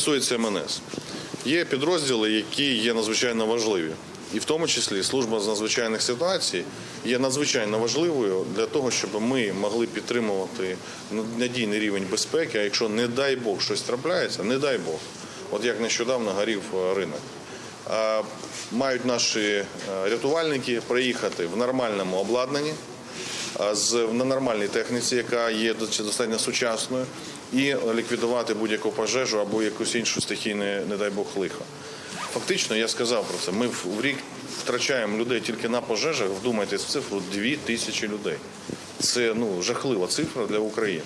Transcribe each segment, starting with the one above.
стосується МНС, є підрозділи, які є надзвичайно важливі. І в тому числі служба з надзвичайних ситуацій є надзвичайно важливою для того, щоб ми могли підтримувати надійний рівень безпеки. А якщо не дай Бог щось трапляється, не дай Бог. От як нещодавно горів е, ринок. А Мають наші е, рятувальники приїхати в нормальному обладнанні, з на нормальній техніці, яка є достатньо сучасною, і ліквідувати будь-яку пожежу або якусь іншу стихійну, не дай Бог, лихо. Фактично, я сказав про це. Ми в рік втрачаємо людей тільки на пожежах. Вдумайтесь в цифру 2 тисячі людей. Це ну жахлива цифра для України.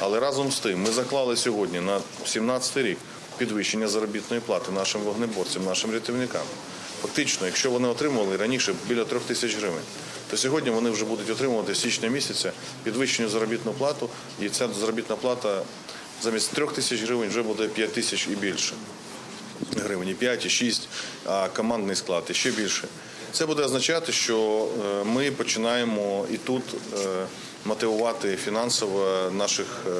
Але разом з тим ми заклали сьогодні на 17 рік підвищення заробітної плати нашим вогнеборцям, нашим рятівникам. Фактично, якщо вони отримували раніше біля трьох тисяч гривень, то сьогодні вони вже будуть отримувати з січня місяця підвищену заробітну плату, і ця заробітна плата замість трьох тисяч гривень вже буде п'ять тисяч і більше гривень, і 5, і 6, а командний склад і ще більше. Це буде означати, що е, ми починаємо і тут е, мотивувати фінансово наших е,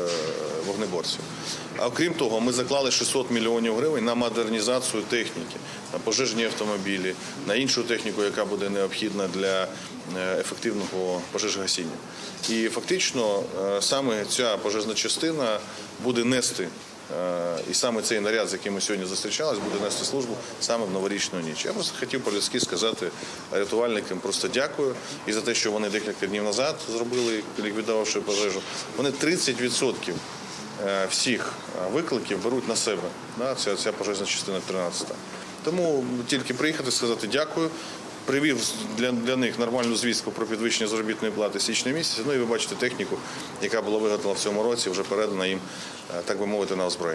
вогнеборців. А окрім того, ми заклали 600 мільйонів гривень на модернізацію техніки, на пожежні автомобілі, на іншу техніку, яка буде необхідна для ефективного пожежгасіння. І фактично саме ця пожежна частина буде нести І саме цей наряд, з яким ми сьогодні зустрічались, буде нести службу саме в новорічну ніч. Я просто хотів по-людськи сказати рятувальникам просто дякую і за те, що вони декілька днів назад зробили, ліквідувавши пожежу. Вони 30% е, всіх е, викликів беруть на себе. Ця пожежна частина 13. Тому тільки приїхати, сказати дякую. Привів для, для них нормальну звістку про підвищення заробітної плати січня місяця. Ну і ви бачите техніку, яка була виготовлена в цьому році, вже передана їм, е, так би мовити, на озброєння.